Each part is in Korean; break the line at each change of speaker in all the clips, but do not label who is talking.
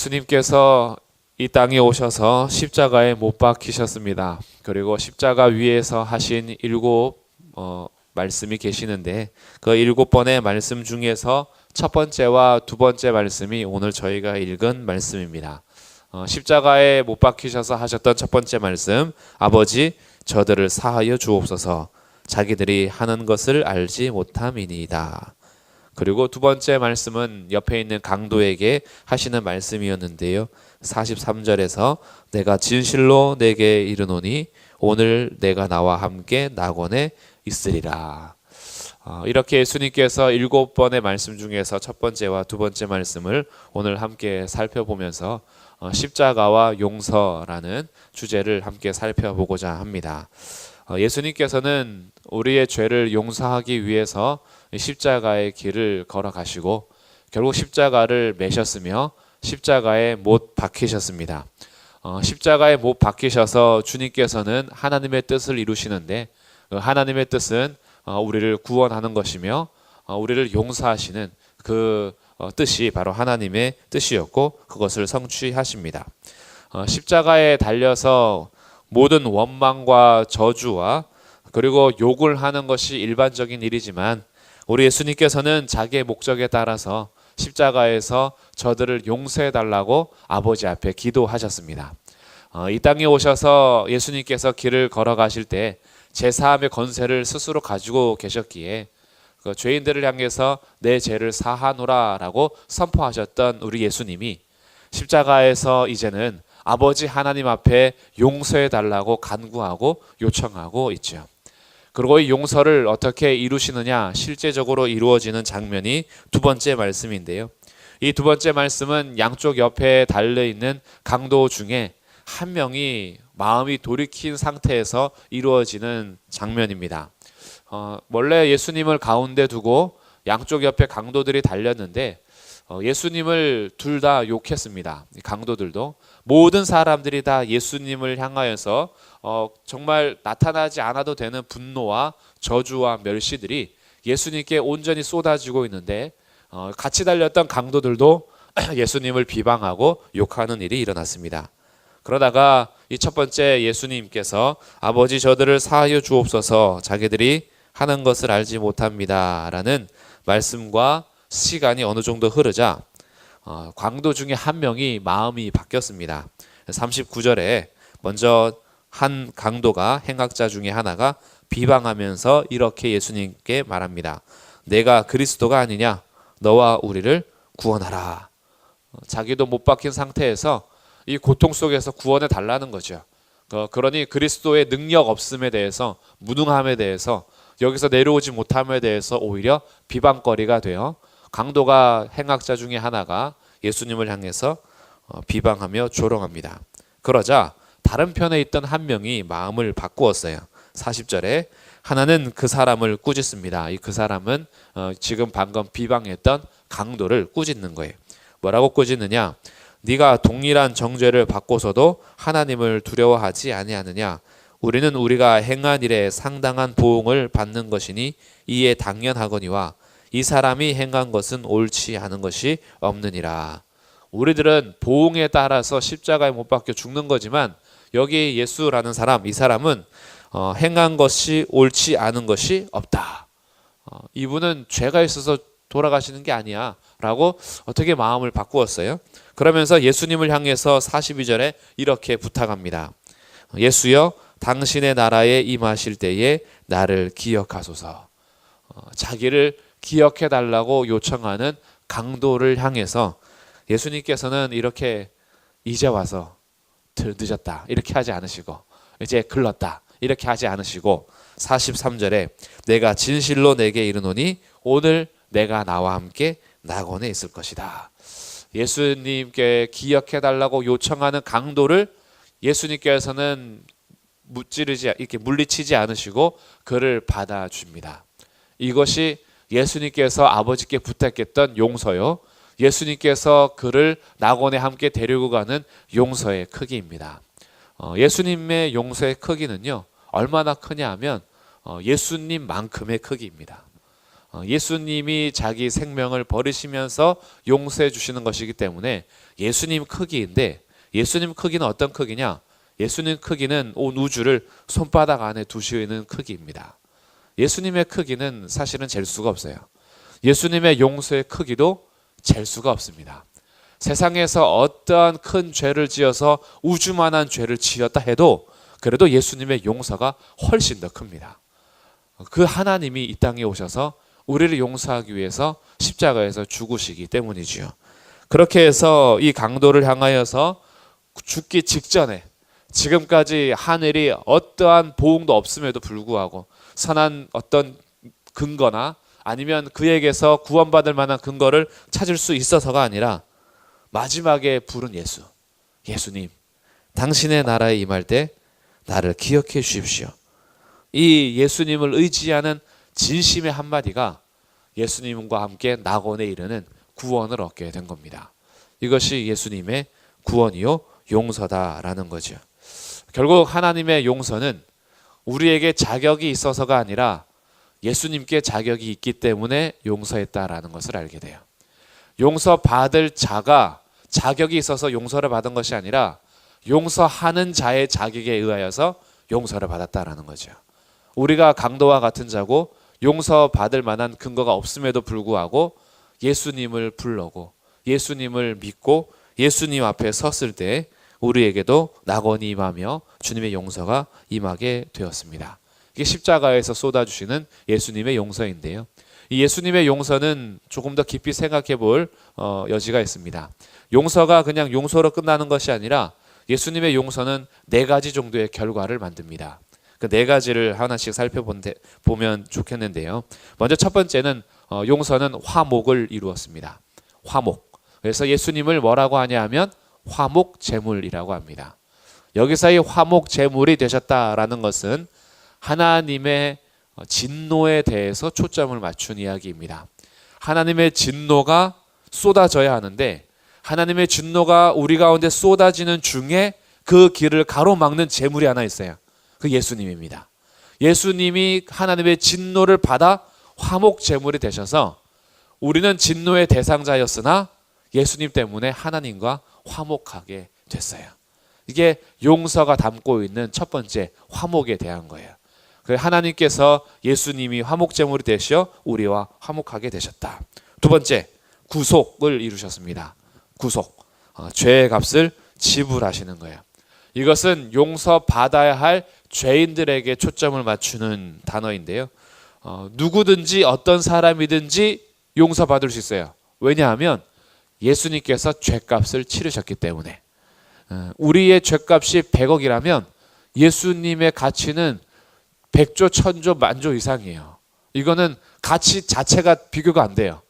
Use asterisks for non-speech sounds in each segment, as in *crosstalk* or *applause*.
어, 예수님께서 이 땅에 오셔서 십자가에 못 박히셨습니다. 그리고 십자가 위에서 하신 일곱 어, 말씀이 계시는데 그 일곱 번의 말씀 중에서 첫 번째와 두 번째 말씀이 오늘 저희가 읽은 말씀입니다. 어, 십자가에 못 박히셔서 하셨던 첫 번째 말씀, 아버지 저들을 사하여 주옵소서. 자기들이 하는 것을 알지 못함이니이다. 그리고 두 번째 말씀은 옆에 있는 강도에게 하시는 말씀이었는데요. 43절에서 내가 진실로 내게 이르노니 오늘 내가 나와 함께 낙원에 있으리라. 어, 이렇게 예수님께서 일곱 번의 말씀 중에서 첫 번째와 두 번째 말씀을 오늘 함께 살펴보면서 어, 십자가와 용서라는 주제를 함께 살펴보고자 합니다. 어, 예수님께서는 우리의 죄를 용서하기 위해서 십자가의 길을 걸어가시고 결국 십자가를 매셨으며 십자가에 못 박히셨습니다. 어, 십자가에 못 박히셔서 주님께서는 하나님의 뜻을 이루시는데 그 하나님의 뜻은 어, 우리를 구원하는 것이며 어, 우리를 용서하시는 그 어, 뜻이 바로 하나님의 뜻이었고 그것을 성취하십니다. 어, 십자가에 달려서 모든 원망과 저주와 그리고 욕을 하는 것이 일반적인 일이지만 우리 예수님께서는 자기의 목적에 따라서 십자가에서 저들을 용서해 달라고 아버지 앞에 기도하셨습니다. 어, 이 땅에 오셔서 예수님께서 길을 걸어가실 때 제사함의 권세를 스스로 가지고 계셨기에 그 죄인들을 향해서 내 죄를 사하노라라고 선포하셨던 우리 예수님이 십자가에서 이제는 아버지 하나님 앞에 용서해 달라고 간구하고 요청하고 있죠. 그리고 이 용서를 어떻게 이루시느냐 실제적으로 이루어지는 장면이 두 번째 말씀인데요. 이 두 번째 말씀은 양쪽 옆에 달려 있는 강도 중에 한 명이 마음이 돌이킨 상태에서 이루어지는 장면입니다. 어, 원래 예수님을 가운데 두고 양쪽 옆에 강도들이 달렸는데 어, 예수님을 둘 다 욕했습니다. 이 강도들도 모든 사람들이 다 예수님을 향하여서 어, 정말 나타나지 않아도 되는 분노와 저주와 멸시들이 예수님께 온전히 쏟아지고 있는데 어, 같이 달렸던 강도들도 *clears throat* 예수님을 비방하고 욕하는 일이 일어났습니다. 그러다가 이 첫 번째 예수님께서 아버지 저들을 사하여 주옵소서 자기들이 하는 것을 알지 못합니다 라는 말씀과 시간이 어느 정도 흐르자 어, 광도 중에 한 명이 마음이 바뀌었습니다. 39절에 먼저 한 강도가 행악자 중에 하나가 비방하면서 이렇게 예수님께 말합니다. 내가 그리스도가 아니냐? 너와 우리를 구원하라. 어, 자기도 못 박힌 상태에서 이 고통 속에서 구원해 달라는 거죠. 어, 그러니 그리스도의 능력 없음에 대해서 무능함에 대해서 여기서 내려오지 못함에 대해서 오히려 비방거리가 되어 강도가 행악자 중에 하나가 예수님을 향해서 어, 비방하며 조롱합니다. 그러자 다른 편에 있던 한 명이 마음을 바꾸었어요. 40절에 하나는 그 사람을 꾸짖습니다. 이 그 사람은 어, 지금 방금 비방했던 강도를 꾸짖는 거예요. 뭐라고 꾸짖느냐? 네가 동일한 정죄를 받고서도 하나님을 두려워하지 아니하느냐? 우리는 우리가 행한 일에 상당한 보응을 받는 것이니 이에 당연하거니와 이 사람이 행한 것은 옳지 않은 것이 없느니라. 우리들은 보응에 따라서 십자가에 못 박혀 죽는 거지만 여기 예수라는 사람, 이 사람은 어, 행한 것이 옳지 않은 것이 없다. 어, 이분은 죄가 있어서 돌아가시는 게 아니야. 라고 어떻게 마음을 바꾸었어요. 그러면서 예수님을 향해서 42절에 이렇게 부탁합니다. 예수여, 당신의 나라에 임하실 때에 나를 기억하소서. 어, 자기를 기억해 달라고 요청하는 강도를 향해서 예수님께서는 이렇게 이제 와서 늦었다. 이렇게 하지 않으시고 이제 글렀다. 이렇게 하지 않으시고 43절에 내가 진실로 내게 이르노니 오늘 내가 나와 함께 낙원에 있을 것이다. 예수님께 기억해 달라고 요청하는 강도를 예수님께서는 무찌르지 이렇게 물리치지 않으시고 그를 받아 줍니다. 이것이 예수님께서 아버지께 부탁했던 용서요. 예수님께서 그를 낙원에 함께 데리고 가는 용서의 크기입니다. 어, 예수님의 용서의 크기는요 얼마나 크냐 하면 어, 예수님만큼의 크기입니다. 어, 예수님이 자기 생명을 버리시면서 용서해 주시는 것이기 때문에 예수님 크기인데 예수님 크기는 어떤 크기냐? 예수님 크기는 온 우주를 손바닥 안에 두시는 크기입니다. 예수님의 크기는 사실은 잴 수가 없어요. 예수님의 용서의 크기도 잴 수가 없습니다. 세상에서 어떠한 큰 죄를 지어서 우주만한 죄를 지었다 해도 그래도 예수님의 용서가 훨씬 더 큽니다. 그 하나님이 이 땅에 오셔서 우리를 용서하기 위해서 십자가에서 죽으시기 때문이지요. 그렇게 해서 이 강도를 향하여서 죽기 직전에 지금까지 하늘이 어떠한 보응도 없음에도 불구하고 선한 어떤 근거나 아니면 그에게서 구원받을 만한 근거를 찾을 수 있어서가 아니라 마지막에 부른 예수, 예수님, 당신의 나라에 임할 때 나를 기억해 주십시오. 이 예수님을 의지하는 진심의 한마디가 예수님과 함께 낙원에 이르는 구원을 얻게 된 겁니다. 이것이 예수님의 구원이요 용서다라는 거죠. 결국 하나님의 용서는 우리에게 자격이 있어서가 아니라 예수님께 자격이 있기 때문에 용서했다라는 것을 알게 돼요. 용서 받을 자가 자격이 있어서 용서를 받은 것이 아니라 용서하는 자의 자격에 의하여서 용서를 받았다라는 거죠. 우리가 강도와 같은 자고 용서 받을 만한 근거가 없음에도 불구하고 예수님을 불러고 예수님을 믿고 예수님 앞에 섰을 때 우리에게도 낙원이 임하며 주님의 용서가 임하게 되었습니다. 이게 십자가에서 쏟아주시는 예수님의 용서인데요. 이 예수님의 용서는 조금 더 깊이 생각해 볼 어, 여지가 있습니다. 용서가 그냥 용서로 끝나는 것이 아니라 예수님의 용서는 네 가지 정도의 결과를 만듭니다. 그 네 가지를 하나씩 살펴보면 좋겠는데요. 먼저 첫 번째는 어, 용서는 화목을 이루었습니다. 화목. 그래서 예수님을 뭐라고 하냐 하면 화목 제물이라고 합니다. 여기서 이 화목 제물이 되셨다라는 것은 하나님의 어, 진노에 대해서 초점을 맞춘 이야기입니다. 하나님의 진노가 쏟아져야 하는데 하나님의 진노가 우리 가운데 쏟아지는 중에 그 길을 가로막는 제물이 하나 있어요. 그 예수님입니다. 예수님이 하나님의 진노를 받아 화목 제물이 되셔서 우리는 진노의 대상자였으나 예수님 때문에 하나님과 화목하게 됐어요. 이게 용서가 담고 있는 첫 번째 화목에 대한 거예요. 그 하나님께서 예수님이 화목 제물이 되셔 우리와 화목하게 되셨다. 두 번째 구속을 이루셨습니다. 구속 어, 죄의 값을 지불하시는 거예요. 이것은 용서 받아야 할 죄인들에게 초점을 맞추는 단어인데요. 어, 누구든지 어떤 사람이든지 용서받을 수 있어요. 왜냐하면 예수님께서 죄값을 치르셨기 때문에 어, 우리의 죄값이 100억이라면 예수님의 가치는 100조, 1000조, 만조 이상이에요. 이거는 가치 자체가 비교가 안 돼요.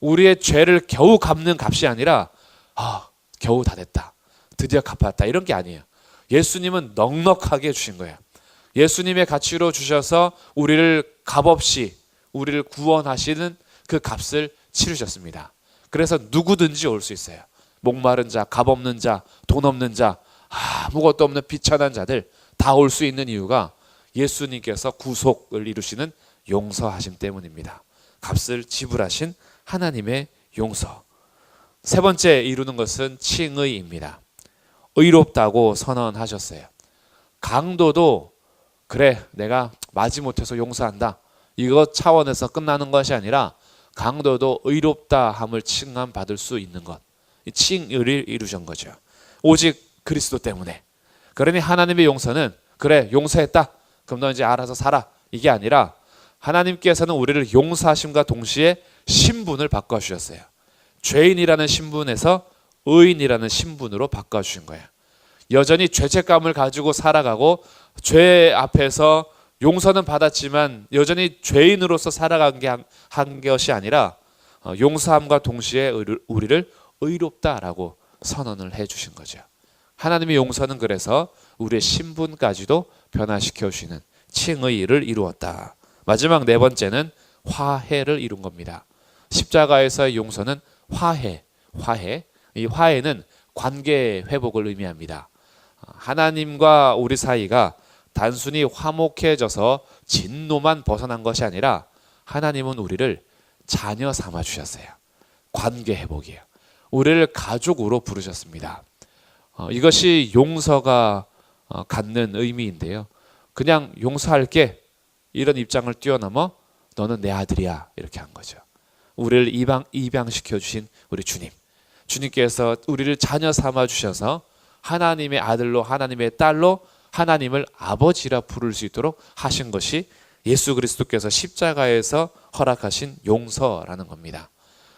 우리의 죄를 겨우 갚는 값이 아니라 아, 겨우 다 됐다. 드디어 갚았다. 이런 게 아니에요. 예수님은 넉넉하게 주신 거예요. 예수님의 가치로 주셔서 우리를 값없이 우리를 구원하시는 그 값을 치르셨습니다. 그래서 누구든지 올 수 있어요. 목마른 자, 값 없는 자, 돈 없는 자, 아무것도 없는 비천한 자들 다 올 수 있는 이유가 예수님께서 구속을 이루시는 용서하심 때문입니다. 값을 지불하신 하나님의 용서. 세 번째 이루는 것은 칭의입니다. 의롭다고 선언하셨어요. 강도도 그래 내가 마지 못해서 용서한다. 이것 차원에서 끝나는 것이 아니라 강도도 의롭다 함을 칭함 받을 수 있는 것. 칭의를 이루신 거죠. 오직 그리스도 때문에. 그러니 하나님의 용서는 그래 용서했다. 그럼 너 이제 알아서 살아. 이게 아니라 하나님께서는 우리를 용서하심과 동시에 신분을 바꿔 주셨어요. 죄인이라는 신분에서 의인이라는 신분으로 바꿔 주신 거예요. 여전히 죄책감을 가지고 살아가고 죄 앞에서 용서는 받았지만 여전히 죄인으로서 살아간 게 한 것이 아니라 어, 용서함과 동시에 우리를 의롭다라고 선언을 해 주신 거죠. 하나님의 용서는 그래서 우리의 신분까지도 변화시켜 주시는 칭의를 이루었다. 마지막 네 번째는 화해를 이룬 겁니다. 십자가에서의 용서는 화해, 화해. 이 화해는 관계 회복을 의미합니다. 하나님과 우리 사이가 단순히 화목해져서 진노만 벗어난 것이 아니라 하나님은 우리를 자녀 삼아 주셨어요. 관계 회복이에요. 우리를 가족으로 부르셨습니다. 어, 이것이 용서가 어, 갖는 의미인데요. 그냥 용서할게 이런 입장을 뛰어넘어 너는 내 아들이야 이렇게 한 거죠. 우리를 입양 입양시켜 주신 우리 주님. 주님께서 우리를 자녀 삼아 주셔서 하나님의 아들로 하나님의 딸로 하나님을 아버지라 부를 수 있도록 하신 것이 예수 그리스도께서 십자가에서 허락하신 용서라는 겁니다.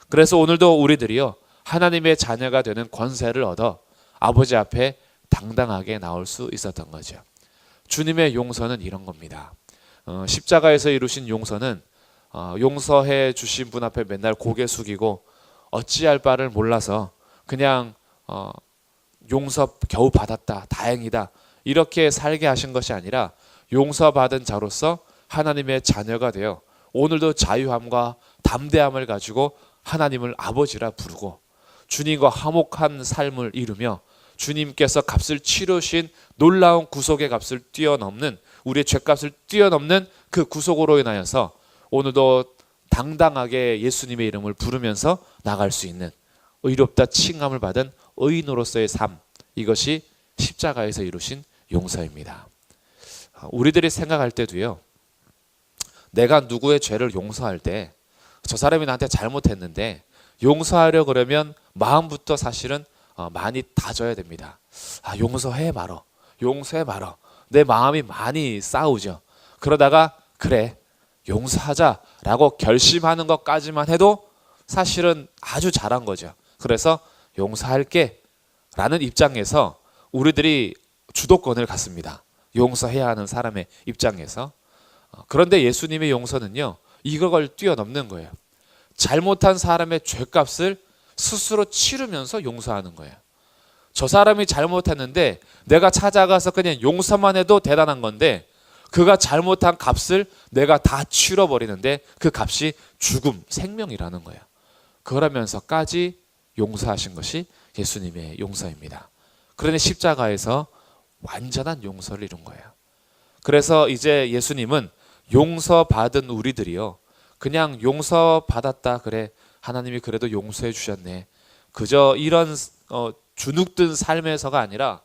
그래서 오늘도 우리들이요 하나님의 자녀가 되는 권세를 얻어 아버지 앞에 당당하게 나올 수 있었던 거죠. 주님의 용서는 이런 겁니다. 어, 십자가에서 이루신 용서는 어, 용서해 주신 분 앞에 맨날 고개 숙이고 어찌할 바를 몰라서 그냥 어, 용서 겨우 받았다 다행이다 이렇게 살게 하신 것이 아니라 용서받은 자로서 하나님의 자녀가 되어 오늘도 자유함과 담대함을 가지고 하나님을 아버지라 부르고 주님과 화목한 삶을 이루며 주님께서 값을 치르신 놀라운 구속의 값을 뛰어넘는 우리의 죄값을 뛰어넘는 그 구속으로 인하여서 오늘도 당당하게 예수님의 이름을 부르면서 나갈 수 있는 의롭다 칭함을 받은 의인으로서의 삶 이것이 십자가에서 이루신 용서입니다. 우리들이 생각할 때도요. 내가 누구의 죄를 용서할 때 저 사람이 나한테 잘못했는데 용서하려 그러면 마음부터 사실은 어, 많이 다져야 됩니다. 아, 용서해 말어. 용서해 말어. 내 마음이 많이 싸우죠. 그러다가 그래 용서하자라고 결심하는 것까지만 해도 사실은 아주 잘한 거죠. 그래서 용서할게 라는 입장에서 우리들이 주도권을 갖습니다. 용서해야 하는 사람의 입장에서. 어, 그런데 예수님의 용서는요, 이걸 뛰어넘는 거예요. 잘못한 사람의 죄값을 스스로 치르면서 용서하는 거예요. 저 사람이 잘못했는데 내가 찾아가서 그냥 용서만 해도 대단한 건데 그가 잘못한 값을 내가 다 치러버리는데 그 값이 죽음, 생명이라는 거예요. 그러면서까지 용서하신 것이 예수님의 용서입니다. 그러니 십자가에서 완전한 용서를 이룬 거예요. 그래서 이제 예수님은 용서받은 우리들이요. 그냥 용서받았다 그래 하나님이 그래도 용서해 주셨네. 그저 이런 어, 주눅든 삶에서가 아니라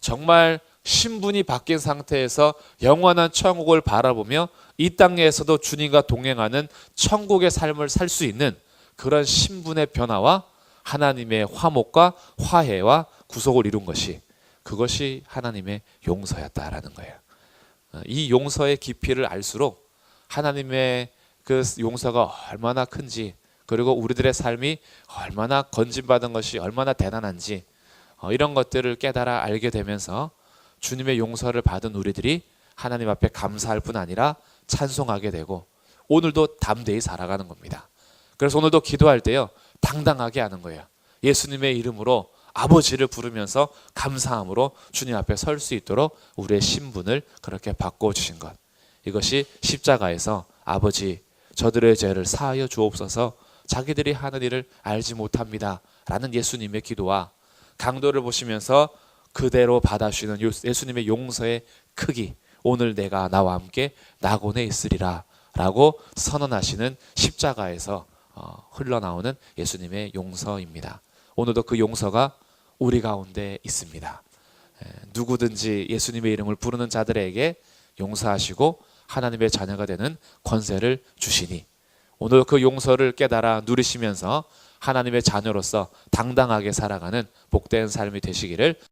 정말 신분이 바뀐 상태에서 영원한 천국을 바라보며 이 땅에서도 주님과 동행하는 천국의 삶을 살 수 있는 그런 신분의 변화와 하나님의 화목과 화해와 구속을 이룬 것이 그것이 하나님의 용서였다라는 거예요. 어, 이 용서의 깊이를 알수록 하나님의 그 용서가 얼마나 큰지 그리고 우리들의 삶이 얼마나 건진받은 것이 얼마나 대단한지 어, 이런 것들을 깨달아 알게 되면서 주님의 용서를 받은 우리들이 하나님 앞에 감사할 뿐 아니라 찬송하게 되고 오늘도 담대히 살아가는 겁니다. 그래서 오늘도 기도할 때요 당당하게 하는 거예요. 예수님의 이름으로 아버지를 부르면서 감사함으로 주님 앞에 설 수 있도록 우리의 신분을 그렇게 바꿔 주신 것. 이것이 십자가에서 아버지 저들의 죄를 사하여 주옵소서 자기들이 하는 일을 알지 못합니다. 라는 예수님의 기도와 강도를 보시면서 그대로 받아주시는 예수님의 용서의 크기 오늘 내가 나와 함께 낙원에 있으리라 라고 선언하시는 십자가에서 어, 흘러나오는 예수님의 용서입니다. 오늘도 그 용서가 우리 가운데 있습니다. 누구든지 예수님의 이름을 부르는 자들에게 용서하시고 하나님의 자녀가 되는 권세를 주시니 오늘 그 용서를 깨달아 누리시면서 하나님의 자녀로서 당당하게 살아가는 복된 삶이 되시기를